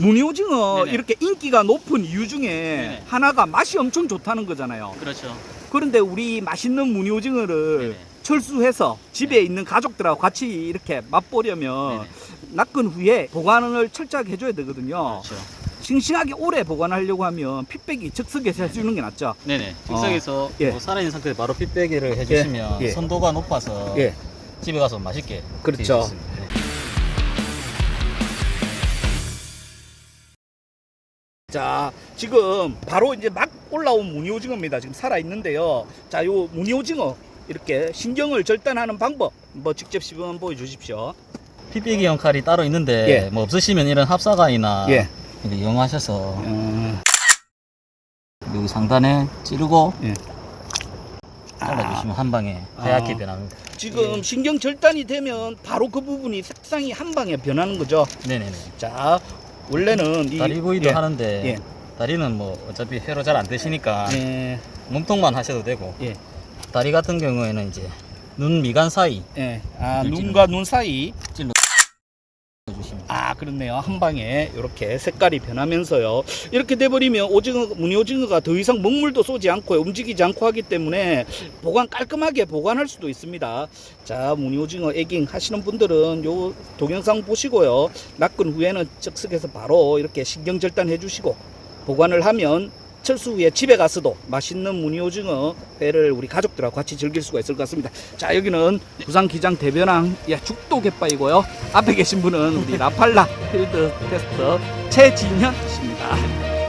무늬오징어 네네. 이렇게 인기가 높은 이유 중에 네네. 하나가 맛이 엄청 좋다는 거잖아요. 그렇죠. 그런데 우리 맛있는 무늬오징어를 네네. 철수해서 집에 네. 있는 가족들하고 같이 이렇게 맛보려면 네네. 낚은 후에 보관을 철저하게 해줘야 되거든요. 그렇죠. 싱싱하게 오래 보관하려고 하면 핏백이 즉석에서 해주는 게 낫죠. 네네. 즉석에서 예. 뭐 살아있는 상태에 바로 핏배기를 해주시면 예. 선도가 높아서 예. 집에 가서 맛있게 그렇죠. 드실 수 있습니다. 자, 지금 바로 이제 막 올라온 무늬오징어입니다. 지금 살아있는데요. 자, 요 무늬오징어 이렇게 신경을 절단하는 방법 뭐 직접 시범 보여주십시오. 핏배기 역할이 따로 있는데 예. 뭐 없으시면 이런 합사관이나 예. 이렇게 이용하셔서 음, 여기 상단에 찌르고 예. 잘라주시면 한 방에 아. 하얗게 변합니다. 지금 예. 신경 절단이 되면 바로 그 부분이 색상이 한 방에 변하는 거죠. 네네네. 자, 원래는 이 다리 구이도 예. 하는데 예. 다리는 뭐 어차피 회로 잘 안 드시니까 예. 몸통만 하셔도 되고 예. 다리 같은 경우에는 이제 눈 미간 사이 예. 아. 눈과 눈 사이 찔러 그렇네요. 한 방에 이렇게 색깔이 변하면서요. 이렇게 돼버리면 오징어 무늬오징어가 더 이상 먹물도 쏘지 않고 움직이지 않고 하기 때문에 보관 깔끔하게 보관할 수도 있습니다. 자 무늬오징어 에깅 하시는 분들은 요 동영상 보시고요. 낚은 후에는 즉석에서 바로 이렇게 신경 절단 해주시고 보관을 하면 철수 후에 집에 가서도 맛있는 무늬오징어 회를 우리 가족들하고 같이 즐길 수가 있을 것 같습니다. 자 여기는 부산 기장 대변항 야 죽도 갯바이고요. 앞에 계신 분은 우리 라팔라 필드 테스터 최진현 씨입니다.